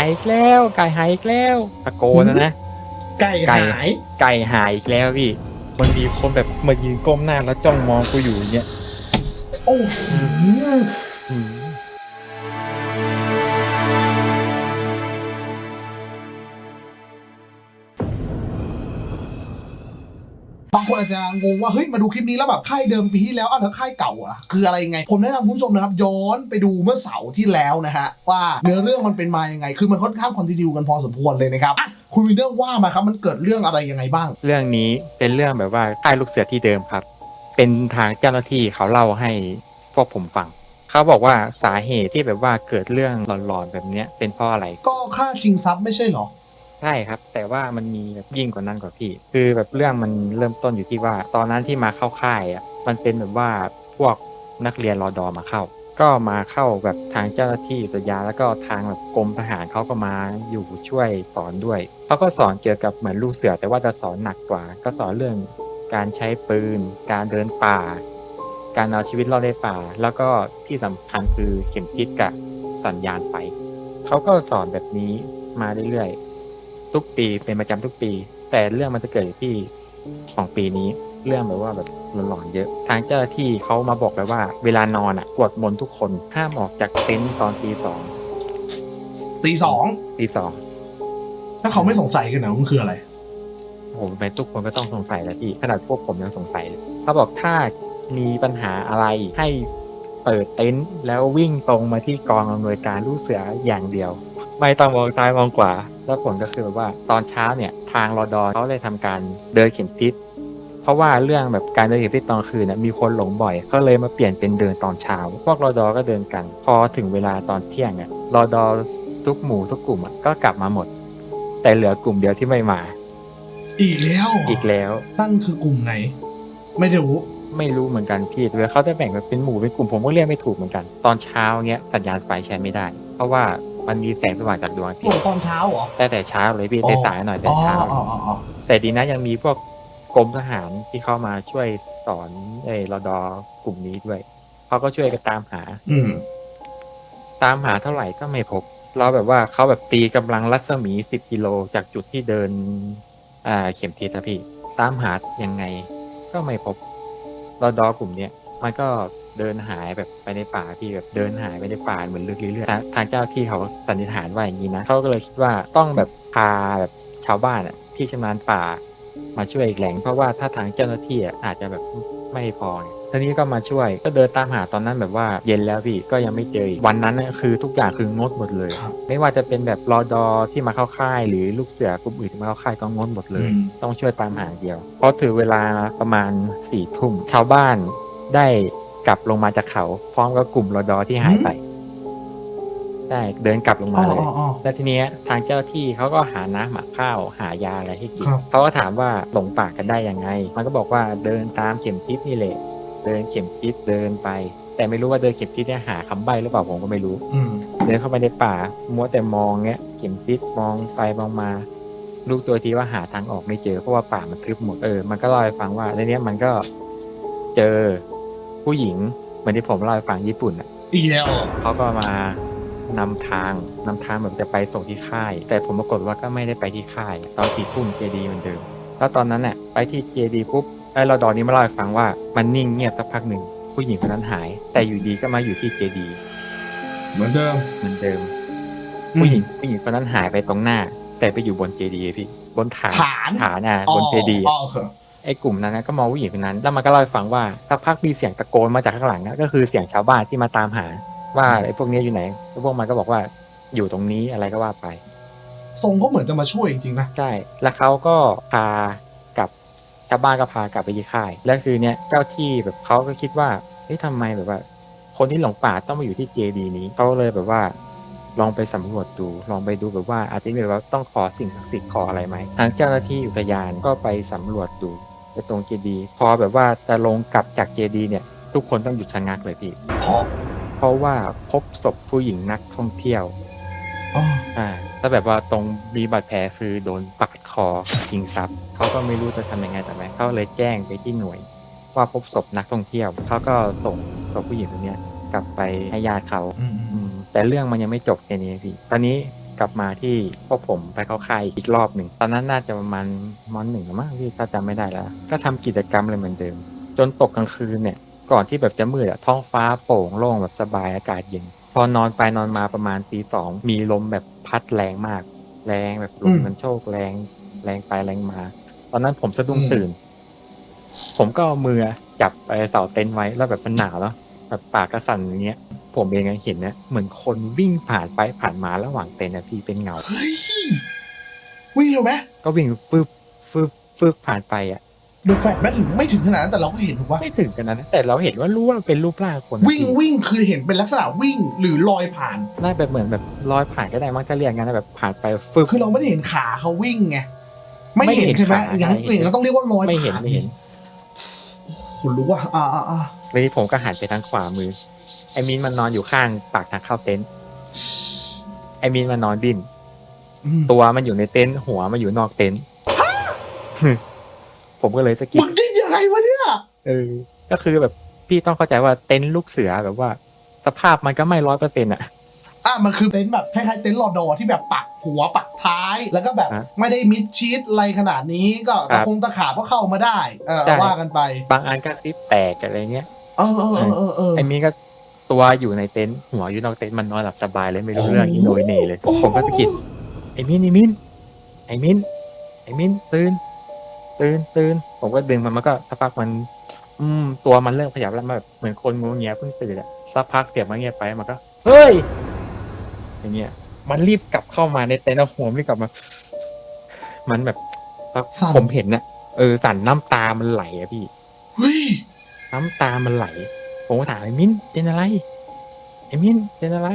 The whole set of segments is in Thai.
ายอีกแล้วไก่หายอีกแล้วตะโกนนะนะ ไก่ไก่ หายไก่หายอีกแล้วพี่มันมีคนแบบมายืนก้มหน้าแล้วจ้องมองกูอยู่อย่างเงี้ย โอ้โห คนอาจจะงงว่าเฮ้ยมาดูคลิปนี้แล้วแบบค่ายเดิมปีที่แล้วอ้าวแล้วค่ายเก่าอะคืออะไรยังไง ผมแนะนำคุณผู้ชมนะครับย้อนไปดูเมื่อเสาร์ที่แล้วนะฮะว่าเนื้อเรื่องมันเป็นมายังไง คือมันค่อนข้างคอนติเนียกันพอสมควรเลยนะครับอะคุณวินเดอร์ว่ามาครับมันเกิดเรื่องอะไรยังไงบ้าง เรื่องนี้เป็นเรื่องแบบว่าค่ายลูกเสือที่เดิมครับ เป็นทางเจ้าหน้าที่เขาเล่าให้พวกผมฟัง เขาบอกว่าสาเหตุที่แบบว่าเกิดเรื่องหลอนๆแบบเนี้ยเป็นเพราะอะไร ก็ค่าชิงทรัพย์ไม่ใช่เหรอ ใช่ครับ แต่ว่ามันมีแบบยิ่งกว่านั้นกว่าพี่ คือแบบเรื่องมันเริ่มต้นอยู่ที่ว่า ตอนนั้นที่มาเข้าค่ายอะมันเป็นแบบว่าพวกนักเรียนรอดอมาเข้า ก็มาเข้าแบบทางเจ้าหน้าที่อุทยานแล้วก็ทางแบบกรมทหารเขาก็มาอยู่ช่วยสอนด้วยเขาก็สอนเกี่ยวกับเหมือนลูกเสือ แต่ว่าจะสอนหนักกว่า ก็สอนเรื่องการใช้ปืน การเดินป่า การเอาชีวิตรอดในป่า แล้วก็ที่สำคัญคือเข็มทิศกับสัญญาณไฟเขาก็สอนแบบนี้มาเรื่อยๆ ทุกปีเป็นประจำทุกปี แต่เรื่องมันจะเกิดอยู่ที่ของปีนี้ เรื่องแบบว่าแบบหลอนๆเยอะ ทางเจ้าหน้าที่เขามาบอกเลยว่า เวลานอนอะกวดมนต์ทุกคนห้ามออกจากเต็นท์ตอนตีสองตีสองตีสองถ้าเขาไม่สงสัยกันนะมันคืออะไร โอ้โหไปทุกคนก็ต้องสงสัยแล้วพี่ขนาดพวกผมยังสงสัยเลยเขาบอกถ้ามีปัญหาอะไรให้เปิดเต็นท์แล้ววิ่งตรงมาที่กองอำนวยการลูกเสืออย่างเดียว ไม่ต้องมองซ้ายมองขวาแล้วผลก็คือแบบว่าตอนเช้าเนี่ยทางรอดอเขาเลยทำการเดินเข็มทิศเพราะว่าเรื่องแบบการเดินเข็มทิศตอนคืนน่ะมีคนหลงบ่อยก็เลยมาเปลี่ยนเป็นเดินตอนเช้า พวกรอดอก็เดินกัน พอถึงเวลาตอนเที่ยงอะรอดอทุกหมู่ทุกกลุ่มอะก็กลับมาหมด แต่เหลือกลุ่มเดียวที่ไม่มาอีกแล้วเหรอีกแล้ว นั่นคือกลุ่มไหน ไม่รู้ไม่รู้เหมือนกันพี่หรือเขาจะแบ่งเป็นหมู่เป็นกลุ่มผมก็เรียกไม่ถูกเหมือนกัน ตอนเช้าเนี้ยสัญญาณไฟใช้ไม่ได้ เพราะว่า มันมีแสงสว่างจากดวงอาทิโอ้ตย์ตอนเช้าเหรอ แต่แต่เช้าเลยพี่อ๋อ สายๆหน่อยแต่อ๋อเช้า อ๋ออ๋ออ๋อแต่ดีนะยังมีพวกกรมทหารที่เข้ามาช่วยสอนไอ้รอดอกลุ่มนี้ด้วยเขาก็ช่วยกันตามหา อืม ตามหาเท่าไหร่ก็ไม่พบ เราแบบว่าเขาแบบตีกำลังรัศมีสิบกิโลจากจุดที่เดิน อ่าเข็มทิศนะพี่ ตามหายังไงก็ไม่พบรอดอกลุ่มเนี้ยมันก็ เดินหายแบบไปในป่าพี่แบบเดินหายไปในป่าเหมือนลึกเรื่อยๆทางทางเจ้าที่เขาสันนิษฐานว่าอย่างนี้นะเขาก็เลยคิดว่าต้องแบบพาแบบชาวบ้านอะที่ชำนาญป่ามาช่วยอีกแหล่งเพราะว่าถ้าทางเจ้าหน้าที่อะอาจจะแบบไม่พอไงทีนี้ก็มาช่วยก็เดินตามหาตอนนั้นแบบว่าเย็นแล้วพี่ก็ยังไม่เจออีกวันนั้นน่ะคือทุกอย่างคืองดหมดเลยครับไม่ว่าจะเป็นแบบรอดอที่มาเข้าค่าย หรือลูกเสือกลุ่มอื่นที่มาเข้าค่ายก็งดหมดเลยอืมต้องช่วยตามหาอย่างเดียวเพราะถือเวลาประมาณสี่ทุ่มชาวบ้านได้ กลับลงมาจากเขา พร้อมกับกลุ่มรอดอที่หายไปได้เดินกลับลงอ๋มาอเลยอ๋ออ๋อแล้วทีเนี้ย ทางเจ้าที่เขาก็หาน้ำหาข้าวหายาอะไรให้กินครับเขาก็ถามว่าหลงป่ากันได้ยังไง มันก็บอกว่าเดินตามเข็มทิศนี่แหละเดินเข็มทิศเดินไป แต่ไม่รู้ว่าเดินเข็มทิศเนี่ยหาคำใบ้หรือเปล่าผมก็ไม่รู้ อืมเดินเข้าไปในป่า มัวแต่มองเงี้ย เข็มทิศมองไปมองมาลูกตัวทีว่าหาทางออกไม่เจอเพราะว่าป่ามันทึบหมดเออมันก็เล่าให้ฟังว่าในเนี้ยมันก็เจอ ผู้หญิงเหมือนที่ผมเล่าให้ฟังญี่ปุ่นอะอีกแล้วเหรอเขาก็มานำทางนำทางแบบจะไปส่งที่ค่าย แต่ผมปรากฏว่าก็ไม่ได้ไปที่ค่ายตอนสี่ทุ่มเจดีเหมือนเดิม แล้วตอนนั้นเนี่ยไปที่เจดีปุ๊บไอ้เราดอนนี้มาเล่าให้ฟังว่ามันนิ่งเงียบสักพักหนึ่งผู้หญิงคนนั้นหาย แต่อยู่ดีก็มาอยู่ที่เจดีเหมือนเดิม เหมือนเดิม อืมผู้หญิงผู้หญิงคนนั้นหายไปตรงหน้า แต่ไปอยู่บนเจดีย์พี่บนฐานฐาน ฐานอะบนเจดีย์อ๋อโอเค ไอ้กลุ่มนั้นนะก็มองผู้หญิงคนนั้น แล้วมันก็เล่าให้ฟังว่าสักพักมีเสียงตะโกนมาจากข้างหลังนะก็คือเสียงชาวบ้านที่มาตามหา ว่าไอ้พวกเนี้ยอยู่ไหนแล้วพวกมันก็บอกว่าอยู่ตรงนี้อะไรก็ว่าไป ทรงก็เหมือนจะมาช่วยจริงๆนะ ใช่ แล้วเขาก็พากับชาวบ้านก็พากลับไปที่ค่าย แล้วคือเนี้ยเจ้าที่แบบเขาก็คิดว่าเฮ้ยทำไมแบบว่า คนที่หลงป่าต้องมาอยู่ที่เจดีนี้เขาเลยแบบว่า ลองไปสำรวจดู ลองไปดูแบบว่าอาจจะมีแบบว่าต้องขอสิ่งศักดิ์สิทธิ์ขออะไรไหมทางเจ้าหน้าที่อุทยานก็ไปสำรวจดูไป ตรงเจดีย์พอแบบว่าจะลงกลับจากเจดีย์เนี่ย ทุกคนต้องหยุดชะงักเลยพี่ เพราะเพราะว่าพบศพผู้หญิงนักท่องเที่ยวอ๋ออ่าถ้าแบบว่าตรงมีบาดแผลคือโดนปาดคอชิงทรัพย์เขาก็ไม่รู้จะทำยังไงแต่ไหมเขาเลยแจ้งไปที่หน่วย ว่าพบศพนักท่องเที่ยวเขาก็ส่งศพผู้หญิงคนเนี้ยกลับไปให้ญาติเขา อืมอือืมมแต่เรื่องมันยังไม่จบแค่นี้พี่ ตอนนี้ กลับมาที่พวกผมไปเข้าค่ายอีกรอบหนึ่ง ตอนนั้นน่าจะประมาณมหนึ่งหรือมั้งพี่ถ้าจำไม่ได้แล้ว ก็ทำกิจกรรมเลยเหมือนเดิม จนตกกลางคืนเนี่ย ก่อนที่แบบจะมืดอะท้องฟ้าโปร่งโล่งแบบสบายอากาศเย็น พอนอนไปนอนมาประมาณตีสองมีลมแบบพัดแรงมาก แรงแบบลมมันโชกแรง แรงไปแรงมา ตอนนั้นผมสะดุ้งตื่น ผมก็เอามือจับไปเสาเต็นท์ไว้แล้วแบบมันหนาวแล้วแบบปากกระสันอย่างเงี้ย ผมเองอะเห็นนะเหมือนคนวิ่งผ่านไปผ่านมาระหว่างเต็นท์อะพี่เป็นเงาเฮ้ยวิ่งเร็วไหมก็วิ่งฟึบฟึบฟึบผ่านไปอะเดอะแฟตแม้ถึงไม่ถึงขนาดนั้นแต่เราก็เห็นถูกปะไม่ถึงกันนะแต่เราเห็นว่ารู้ว่าเป็นรูปร่างคนอะวิ่งพี่วิ่งคือเห็นเป็นลักษณะวิ่งหรือลอยผ่าน น่าแบบเหมือนแบบลอยผ่านก็ได้มั้งถ้าเรียกงั้นนะแบบผ่านไปฟึบ คือเราไม่ได้เห็นขาเขาวิ่งไงไม่ไม่เห็เห็นนใช่ไหมขาอย่างนั้นไม่เห็น อย่างนั้นต้องเรียกว่าลอยไม่เห็นผ่านไม่เห็นคุณรู้ว่าอ่าอ่าอ่า เลยผมก็หันไปทางขวามือ ไอ้มินมันนอนอยู่ข้างปากทางเข้าเต็นท์ไอ้มินมันนอนดิ้นอืมตัวมันอยู่ในเต็นท์หัวมันอยู่นอกเต็นท์ผมก็เลยสะกิมึดงดิ้นยังไงวะเนี่ยเออก็คือแบบพี่ต้องเข้าใจว่าเต็นท์ลูกเสือแบบว่า สภาพมันก็ไม่ร้อยเปอร์เซ็นต์อะอะมันคือเต็นท์แบบคล้ายๆเต็นท์รอดอที่แบบปักหัวปักท้าย แล้วก็แบบฮะไม่ได้มิดชิดอะไรขนาดนี้ก็ครัตะบคงตะขาบก็เข้ามาได้ เออใช่ว่ากันไป บางอันก็คลิปแตกอะไรเงี้ย เออเออเออเออเออไอ้มินก็ตัวอยู่ในเต็นท์หัวอยู่นอกเต็นท์มันนอนหลับสบายเลยไม่รู้โอ้เรื่องอินโดยเนเลยโอ้ผมก็สะกิดไอ้มินไอ้มินไอ้มินไอ้มินตื่นตื่นตื่นผมก็ดึงมันมันก็สักพักมัน อืม ตัวมันเริ่มขยับแล้วมันแบบเหมือนคนงูเงี้ยเพิ่งตื่นอะสักพักเสียงมันเงียบไปมันก็ เฮ้ยอย่างเงี้ยมันรีบกลับเข้ามาในเต็นท์แล้วหัวรีบกลับมา มันแบบสั่นผมเห็นน่ะเออสั่นน้ำตามันไหลอะพี่เฮ้ย น้ำตามันไหล ผมก็ถามไอ้มิ้นเป็นอะไรไอ้มิ้นเป็นอะไร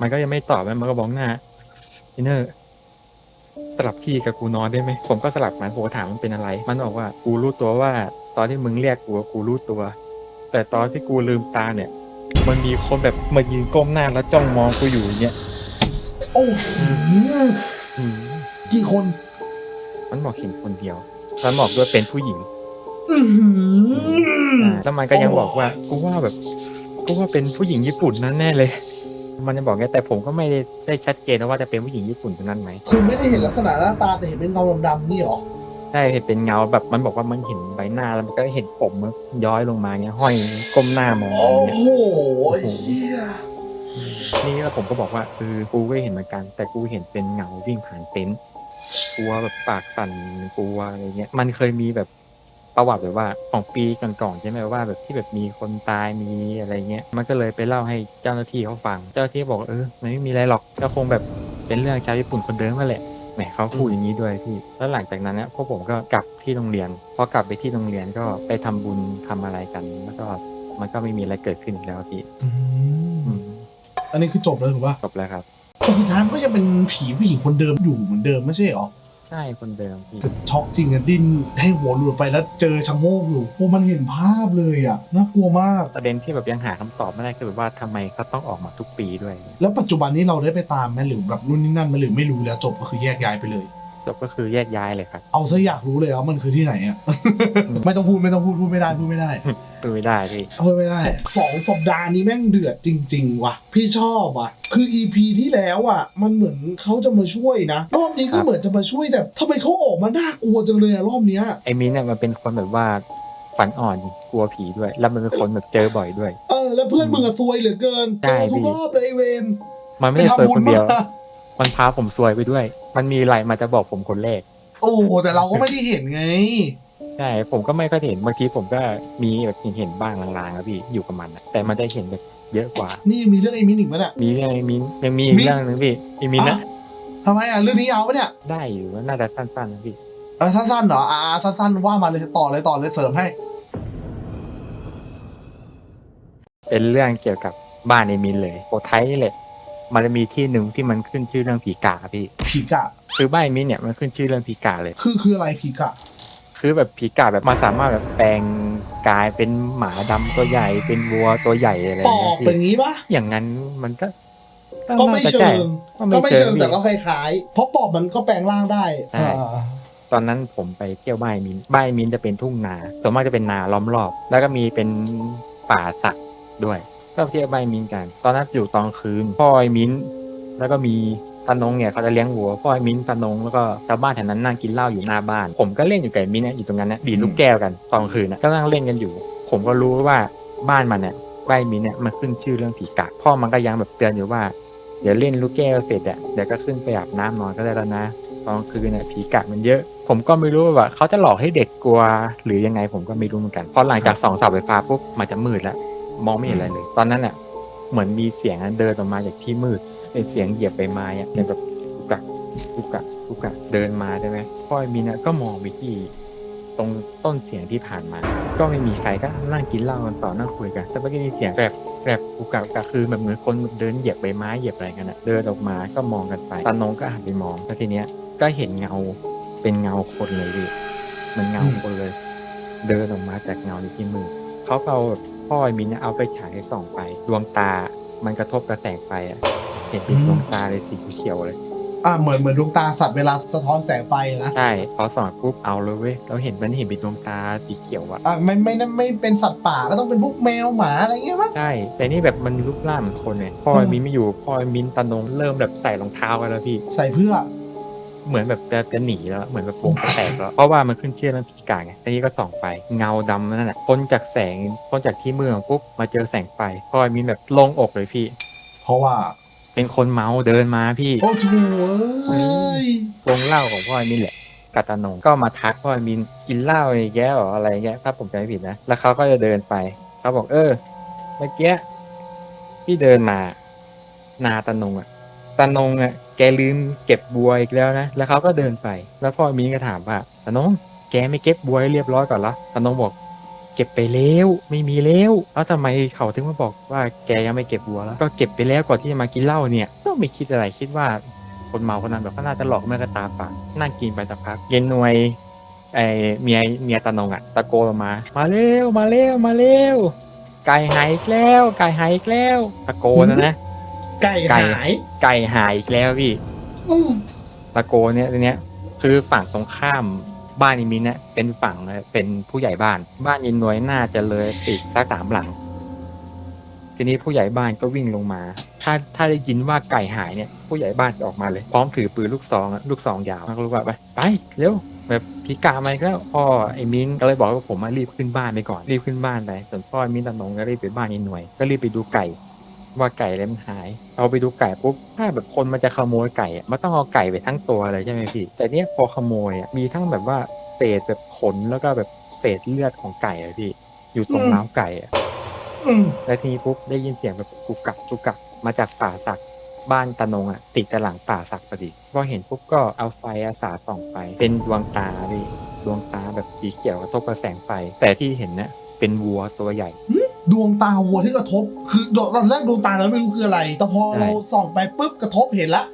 มันก็ยังไม่ตอบมันก็บอกหน้าอินเนอร์สลับที่กับกูนอนได้ไหมผมก็สลับมันผมก็ถามมันเป็นอะไร มันบอกว่ากูรู้ตัวว่า ตอนที่มึงเรียกกูอะกูรู้ตัว แต่ตอนที่กูลืมตาเนี่ย มันมีคนแบบมายืนก้มหน้าแล้วจ้องมองกูอยู่อย่างเงี้ยโอ้โหอืมกี่คน มันบอกเห็นคนเดียวแล้วบอกด้วยเป็นผู้หญิง อือหือแล้วมันก็ยังบอกว่ากูว่าแบบกูว่าเป็นผู้หญิงญี่ปุ่นนั่นแน่เลย มันจะบอกไงแต่ผมก็ไม่ได้ได้ชัดเจนนะว่าจะเป็นผู้หญิงญี่ปุ่นคนนั้นไหมคือไม่ได้เห็นลักษณะหน้าตาแต่เห็นเป็นเงาดำๆนี่หรอใช่เป็นเงาแบบมันบอกว่ามันเห็นใบหน้าแล้วมันก็เห็นผมมันย้อยลงมาเงี้ยห้อยก้มหน้ามองโอ้เงี้ย โหเฮียนี่แล้วผมก็บอกว่าเออกูก็เห็นเหมือนกัน แต่กูเห็นเป็นเงาวิ่งผ่านเต็นท์กลัวแบบปากสั่นกลัวอะไรเงี้ย มันเคยมีแบบ ประวัติแบบว่าของปีก่อนๆใช่ไหมว่าแบบที่แบบมีคนตายมีอะไรเงี้ยมันก็เลยไปเล่าให้เจ้าหน้าที่เขาฟัง เจ้าหน้าที่บอกเออมันไม่มีอะไรหรอกก็คงแบบเป็นเรื่องชาวญี่ปุ่นคนเดิมนั่นแหละแหมเขาพูดอย่างนี้ด้วยพี่แล้วหลังจากนั้นเนี่ยพวกผมก็กลับที่โรงเรียนพอกลับไปที่โรงเรียนก็ไปทำบุญทำอะไรกันแล้วก็มันก็ไม่มีอะไรเกิดขึ้นอีกแล้วพี่อืมอืมอันนี้คือจบเลยถูกป่ะจบแล้วครับแต่สุดท้ายมันก็ยังเป็นผีผู้หญิงคนเดิมอยู่เหมือนเดิมไม่ใช่หรอ ใช่คนเดิมพี่แต่ช็อกจริงอะดิ้นให้หัวหลุดไปแล้วเจอชะโงกอยู่โอ้มันเห็นภาพเลยอะน่ากลัวมาก ประเด็นที่แบบยังหาคำตอบไม่ได้คือแบบว่าทำไมเขาต้องออกมาทุกปีด้วย แล้วปัจจุบันนี้เราได้ไปตามไหมหรือแบบนู่นนี่นั่นไหมหรือไม่รู้แล้วจบก็คือแยกย้ายไปเลย จบก็คือแยกย้ายเลยครับเอาซะอยากรู้เลยว่ามันคือที่ไหนอะไม่ต้องพูดไม่ต้องพูดพูดไม่ได้พูดไม่ได้คือไม่ได้พี่ พูดไม่ได้สองสัปดาห์นี้แม่งเดือดจริง ๆ ว่ะ พี่ชอบว่ะ คือ EP ที่แล้วอะ มันเหมือนเขาจะมาช่วยนะรอบนี้ก็เหมือนจะมาช่วยแต่ทำไมเขาออกมาน่ากลัวจังเลยอะรอบเนี้ย ไอ้มิ้นท์เนี่ยมันเป็นคนแบบว่าขวัญอ่อนกลัวผีด้วย แล้วมันเป็นคนแบบเจอบ่อยด้วย เออ แล้วเพื่อนมึงอะซวยเหลือเกินใช่เจอทุกพี่รอบเลยไอ้เวนมันไม่ได้ซวยคนเดียว ไปทำบุญมา มันพาผมซวยไปด้วย มันมีอะไรมาจะบอกผมคนแรก โอ้โหแต่เราก็ไม่ได้เห็นไง ใช่ ผมก็ไม่ค่อยเห็น บางทีผมก็มีแบบเห็นเห็นบ้างลางๆครับพี่ อยู่กับมันอะแต่มันได้เห็นแบบเยอะกว่า นี่มีเรื่องไอ้มินอีกไหมเนี่ย มีเรื่องไอ้มิ้นท์ยังมีอีกมิ้นท์เรื่องหนึงพี่ไอ้มิ้นท์นะอะทำไมอะเรื่องนี้เอาปะเนี่ย ได้อยู่น่าจะสั้นๆนะพี่ เออสั้นๆเหรออ่าสั้นๆว่ามาเลยต่อเลยต่อเลยเสริมให้ เป็นเรื่องเกี่ยวกับบ้านไอ้มิ้นท์เลยโอไทยนี่แหละ มันจะมีที่หนึ่งที่มันขึ้นชื่อเรื่องผีกาพี่ ผีกะ คือบ้านไอ้มิ้นท์เนี่ยมันขึ้นชื่อเรื่องผีกาเลย คือคืออะไรผีกะ คือแบบผีกาแบบมาสามารถแบบแปลงกายเป็นหมาดำตัวใหญ่ เป็นวัวตัวใหญ่อะไรปอเงี้บยเป็นพี่งี้ปะอย่างนั้นมันก็ก็ไม่น่าจะเชิใงก็ก็ไม่ไม่เชิเชิงงพี่ แต่ก็คล้ายๆเพราะปอบมันก็แปลงร่างได้ใช่ อ่าตอนนั้นผมไปเที่ยวบ้านไอ้มิ้นบ้านไอ้มิ้นจะเป็นทุ่งนาส่วนมากจะเป็นนาล้อมรอบ แล้วก็มีเป็นป่าสัตว์ด้วย ก็เที่ยวบ้านไอ้มิ้นกัน ตอนนั้นอยู่ตอนคืนพ่อไอ้มิ้นแล้วก็มีตานงเนี่ยเขาจะเลี้ยงวัวพ่อไอ้มิ้นตานงแล้วก็ชาวบ้านแถวนั้นนั่งกินเหล้าอยู่หน้าบ้าน ผมก็เล่นอยู่กับไอ้มิ้นเนี่ยอยู่ตรงนั้นนะดีดลูกแก้วกันตอนคืนนะก็นั่งเล่นกันอยู่ ผมก็รู้ว่าบ้านมันเนี่ยบ้านไอ้มิ้นเนี่ยมันขึ้นชื่อเรื่องผีกะพ่อมันก็ยังแบบเตือนอยู่ว่าเดี๋ยวเล่นลูกแก้วเสร็จอะเดี๋ยวก็ขึ้นไปอาบน้ำนอนก็ได้แล้วนะตอนคืนเนี่ยผีกะมันเยอะ ผมก็ไม่รู้ว่าเขาจะหลอกให้เด็กกลัว หรือยังไงผมก็ไม่รู้เหมือนกันพอหลังจากสองเสาไฟฟ้าปุ๊บมันจะมืดแล้ว มองไม่เห็นอะไรเลย ตอนนั้นอะ เหมือนมีเสียงอะเดินออกมาจากที่มืดเป็นเสียงเหยียบใบไม้อะเป็นแบบกุกกะกุกกะกุกกะเดินมาใช่ไหมพ่อไอ้มีนะก็มองไปที่ตรงต้นเสียงที่ผ่านมา ก็ไม่มีใครก็นั่งกินเหล้ากันต่อนั่งคุยกันแต่เมื่อกี้มีเสียงแบบแบบกุกกะกุกกะคือแบบเหมือนคนเดินเหยียบใบไม้เหยียบอะไรกันอะเดินออกมาก็มองกันไปตานงก็หันไปมองแล้วทีเนี้ยก็เห็นเงาเป็นเงาคนเลยดิเหมันเงาคนเลย เดินออกมาจากเงาในที่มือเขาก็เอาแบบ พ่อไอ้มินเนี่ยเอาไปฉายส่องไป ดวงตา มันกระทบกระแสงไฟอะ เห็นเป็นดวงตาเลยสีเขียวเลย อ่าเหมือนเหมือนดวงตาสัตว์เวลาสะท้อนแสงไฟนะใช่ พอส่องปุ๊บเอาเลยเว้ย เราเห็นมันเห็นเป็นดวงตาสีเขียวอะอ่าไม่ไม่ไม่ไม่เป็นสัตว์ป่าก็ต้องเป็นพวกแมวหมาอะไรเงี้ยมั้ง ใช่ แต่นี่แบบมันลุกล่ามเหมือนคนเลยพ่อไอ้มินไม่อยู่ พ่อไอ้มินตานงเริ่มแบบใส่รองเท้ากันแล้วพี่ ใส่เพื่อ เหมือนแบบจะจะหนีแล้วเหมือนแบบวงจะแตกแล้วเพราะว่ามันขึ้นชื่อเรื่องผีกาไงทีนี้ก็ส่องไปเงาดำนั่นแหละพ้นจากแสงพ้นจากที่มือปุ๊บมาเจอแสงไฟพ่อไอ้มินแบบโลงอกเลยพี่ เพราะว่า เป็นคนเมาเดินมาพี่โอ้โถเอ้ยวงเหล้าของพ่อไอ้มินแหละกาตานงก็มาทักพ่อไอ้มินกินเหล้าไอ้แย่หรออะไรเงี้ยถ้าผมจำไม่ผิดนะแล้วเขาก็จะเดินไปเขาบอกเออเมื่อกี้ที่เดินมา นาตานงอะ ตานงอะแกลืมเก็บบัวอีกแล้วนะ แล้วเขาก็เดินไป แล้วพ่อมินก็ถามว่าตานงแกไม่เก็บบัวให้เรียบร้อยก่อนละตานงบอก เก็บไปแล้วไม่มีแล้วแล้วทำไมเขาถึงมาบอกว่าแกยังไม่เก็บบัวแล้วก็เก็บไปแล้วก่อนที่จะมากินเหล้าเนี่ย ก็ไม่คิดอะไรคิดว่าคนเมาคนนั้นแบบก็น่าจะหลอกแม่กระตาปากนั่งกินไปสักพักเย็นหน่วยไอเมียเมียตานงอะตะโกนออกมา มาเร็วมาเร็วมาเร็วไก่หายอีกแล้วไก่หายอีกแล้วตะโกนนะนะ ไก่ไก่หาย ไก่หายอีกแล้วพี่อืมตะโกนเนี่ยเนี้ย คือฝั่งตรงข้ามบ้านอิมินเนี่ยเป็นฝั่งเป็นผู้ใหญ่บ้าน บ้านอินหน่วยน่าจะเลยอีกสักสามหลัง ทีนี้ผู้ใหญ่บ้านก็วิ่งลงมา ถ้าถ้าได้ยินว่าไก่หายเนี่ย ผู้ใหญ่บ้านจะออกมาเลย พร้อมถือปืนลูกซองอะลูกซองยาวแล้วก็รู้ว่าไปไปเร็วแบบพิกามาอีกแล้วพ่อไอ้มิ้นก็เลยบอกว่าผมมารีบขึ้นบ้านไปก่อนรีบขึ้นบ้านไปส่วนพ่อไอ้มิ้นตะนงก็รีบไปบ้านอินหน่วย ก็รีบไปดูไก่ ว่าไก่อะไรมันหาย เอาไปดูไก่ปุ๊บถ้าแบบคนมันจะขโมยไก่อะมันต้องเอาไก่ไปทั้งตัวเลยใช่ไหมพี่ แต่เนี้ยพอขโมยอะมีทั้งแบบว่าเศษแบบขนแล้วก็แบบเศษเลือดของไก่อะพี่ อยู่ตรงเล้าวไก่อะอืมแล้วทีนี้ปุ๊บได้ยินเสียงแบบกุกกักกุกกักมาจากป่าสักบ้านตะนงอะติดกับหลังป่าสักพอดีพอเห็นปุ๊บก็เอาไฟอาสาดส่องไป เป็นดวงตาพี่ดวงตาแบบสีเขียวกระทบกับแสงไฟแต่ที่เห็นเนี่ยเป็นวัวตัวใหญ่ ดวงตาวัวที่กระทบ คือตอนแรกดวงตาเราไม่รู้คืออะไร แต่พอใช่เราส่องไปปุ๊บกระทบเห็นละ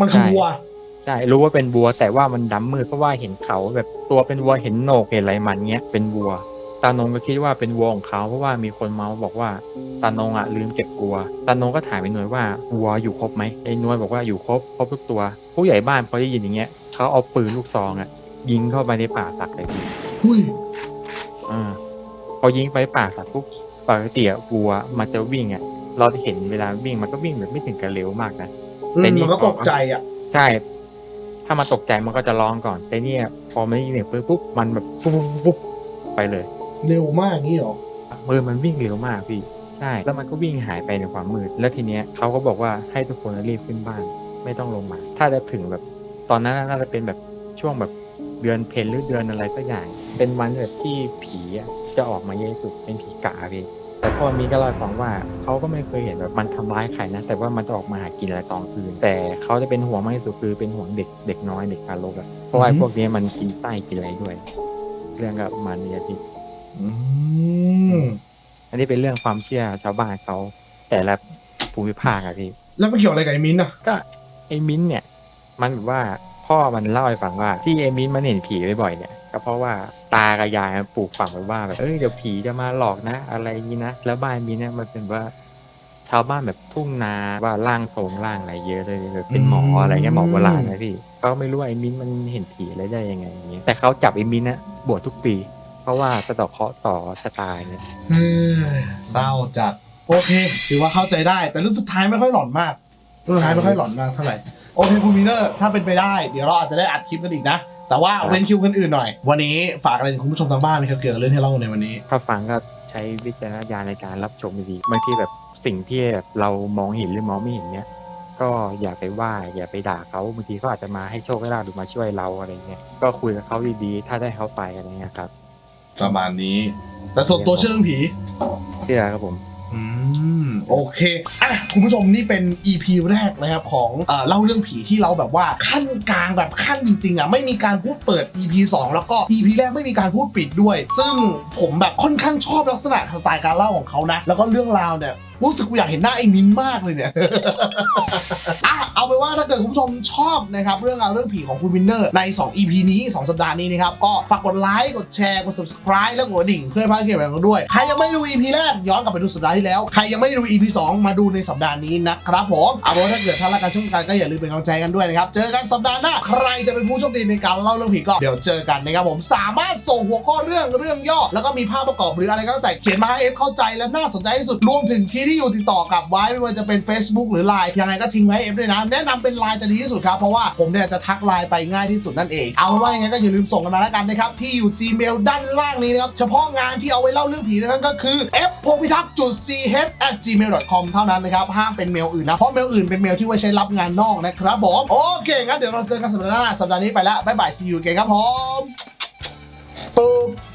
มันคือใช่วัวใช่รู้ว่าเป็นวัว แต่ว่ามันดำมืดเพราะว่าเห็นเขาแบบตัวเป็นวัวเห็นโหนกเห็นอะไรมันเงี้ยเป็นวัว ตานงก็คิดว่าเป็นวัวของเขาเพราะว่ามีคนเมาบอกว่าตานงอะลืมเก็บวัว ตานงก็ถามไอ้หน่วยว่าวัวอยู่ครบไหมไอ้หน่วยบอกว่าอยู่ครบครบทุกตัว ผู้ใหญ่บ้านพอได้ยินอย่างเงี้ยเขาเอาปืนลูกซองอะ ยิงเข้าไปในป่าสักเลยพี่อุ้ยอ่าพอยิงไปป่าสักปุ๊บ ปกติอะวัวมันจะวิ่งอะเราจะเห็นเวลาวิ่งมันก็วิ่งแบบไม่ถึงกับเร็วมากนะอืมแต่นี่มันก็ตกใจอะ ใช่ ถ้ามันตกใจมันก็จะร้องก่อน แต่เนี่ยพอมันได้ยินเสียงปืนปุ๊บมันแบบฟุบฟุบฟุบไปเลย เร็วมากงี้เหรอมือมันวิ่งเร็วมากพี่ ใช่ แล้วมันก็วิ่งหายไปในความมืด แล้วทีเนี้ยเขาก็บอกว่าให้ทุกคนรีบขึ้นบ้าน ไม่ต้องลงมา ถ้าจะถึงแบบ ตอนนั้นน่าจะเป็นแบบช่วงแบบ เดือนเพ็ญหรือเดือนอะไรสักอย่าง เป็นวันแบบที่ผีอะจะออกมาเยอะที่สุดเป็นผีกาพี่แต่พ่อมีก็เล่าให้ฟังว่าเขาก็ไม่เคยเห็นแบบมันทำร้ายใครนะ แต่ว่ามันจะออกมาหากินอะไรตอนคืน แต่เขาจะเป็นห่วงมากที่สุดคือเป็นห่วงเด็กเด็กน้อยเด็กทารกอะเพราะว่าไอ้พวกนี้มันกินใต้กินอะไรด้วย เรื่องก็ประมาณนี้อะพี่อืมอันนี้เป็นเรื่องความเชื่อชาวบ้านเขาแต่ละภูมิภาคอะพี่แล้วไปเกี่ยวอะไรกับไอ้มิ้นท์อะก็ไอ้มิ้นท์เนี่ย มันแบบว่า พ่อมันเล่าให้ฟังว่าที่ไอ้มิ้นท์มันเห็นผีบ่อยๆเนี่ยก็เพราะว่าตากับยายมันปลูกฝังไว้ว่าแบบเอ้ยเดี๋ยวผีจะมาหลอกนะ อะไรอย่างนี้นะแล้วบ้านมิ้นท์เนี่ยมันเป็นว่าชาวบ้านแบบทุ่งนาว่าร่างทรงร่างอะไรเยอะเลยแบบเป็นหมออะไรเงี้ยหมอโบราณนะพี่เขาไม่รู้ว่าไอ้มิ้นท์มันเห็นผีอะไรได้ยังไงอย่างเงี้ยแต่เขาจับไอ้มิ้นท์นะบวชทุกปี เพราะว่าสะเดอกเคราะห์ต่อชะตาเนี่ยเฮ้ยเศร้าจัดโอเคถือว่าเข้าใจได้ แต่เรื่องสุดท้ายไม่ค่อยหลอนมากเรื่องสุดท้ายไม่ค่อยหลอนมากเท่าไหร่ โอเคคุณมินเนอร์ถ้าเป็นไปได้ เดี๋ยวเราอาจจะได้อัดคลิปกันอีกนะ แต่ว่าเว้นคิวคนอื่นหน่อย วันนี้ฝากอะไรถึงคุณผู้ชมทางบ้านไหมครับเกี่ยวกับเรื่องที่เล่าในวันนี้ ถ้าฟังก็ใช้วิจารณญาณในการรับชมดีๆบางทีแบบสิ่งที่แบบเรามองเห็นหรือมองไม่เห็นเนี้ยก็อย่าไปว่าอย่าไปด่าเขาบางทีเขาอาจจะมาให้โชคให้ลาภหรือมาช่วยเราอะไรเงี้ยก็คุยกับเขาดีๆ ถ้าได้เขาไปอะไรเงี้ยครับประมาณนี้ แต่ส่วนตัวเชื่อเรื่องผี เชื่อครับผม อืมโอเคอะคุณผู้ชมนี่เป็น EP แรกนะครับของเอ่อเล่าเรื่องผีที่เราแบบว่าขั้นกลางแบบขั้นจริงๆอะไม่มีการพูดเปิด EP 2 แล้วก็ EP แรกไม่มีการพูดปิดด้วย ซึ่งผมแบบค่อนข้างชอบลักษณะสไตล์การเล่าของเขานะ แล้วก็เรื่องราวเนี่ยรู้สึกกูอยากเห็นหน้าไอ้มิ้นมากเลยเนี่ย ว่าถ้าเกิดคุณผู้ชมชอบนะครับเรื่องราวเรื่องผีของคุณวินเนอร์ใน 2 EP นี้ 2 สัปดาห์นี้นะครับก็ฝากกดไลค์กดแชร์กด subscribe แล้วกดกระดิ่งเพื่อพลาดคลิปใหม่ๆของเราด้วยใครยังไม่ดู EP แรกย้อนกลับไปดูสัปดาห์ที่แล้วใครยังไม่ดู EP 2 มาดูในสัปดาห์นี้นะครับผมเอาเป็นว่าถ้าเกิดท่านรักการช่วยกันก็อย่าลืมเป็นกำลังใจกันด้วยนะครับเจอกันสัปดาห์หน้าใครจะเป็นผู้โชคดีในการเล่าเรื่องผีก็เดี๋ยวเจอกันนะครับผมสามารถส่งหัวข้อเรื่องเรื่องย่อ แล้วก็มีภาพประกอบหรืออะไรก็แล้วแต่เขียนมาให้เอฟเข้าใจและน่าสนใจที่สุดรวมถึงที่ที่อยู่ติดต่อกับไว้ไม่ว่าจะเป็น Facebook หรือ Line ยังไงก็ทิ้งไว้เอฟด้วยนะแนะนำเป็น Line จะดีที่สุดครับ เพราะว่าผมเนี่ยจะทักไลน์ไปง่ายที่สุดนั่นเอง เอาเป็นว่ายังไงก็อย่าลืมส่งกันมาแล้วกันนะครับ ที่อยู่ Gmail ด้านล่างนี้นะครับ เฉพาะงานที่เอาไว้เล่าเรื่องผีนั้นก็คือ f p o p i t a k ch at gmail com เท่านั้นนะครับ ห้ามเป็นเมลอื่นนะ เพราะเมลอื่นเป็นเมลที่ไว้ใช้รับงานนอกนะครับผมโอเคงั้นเดี๋ยวเราเจอกันสัปดาห์หน้าสัปดาห์นี้ไปแล้วบ๊ายบาย see you again ครับผมปุ๊บ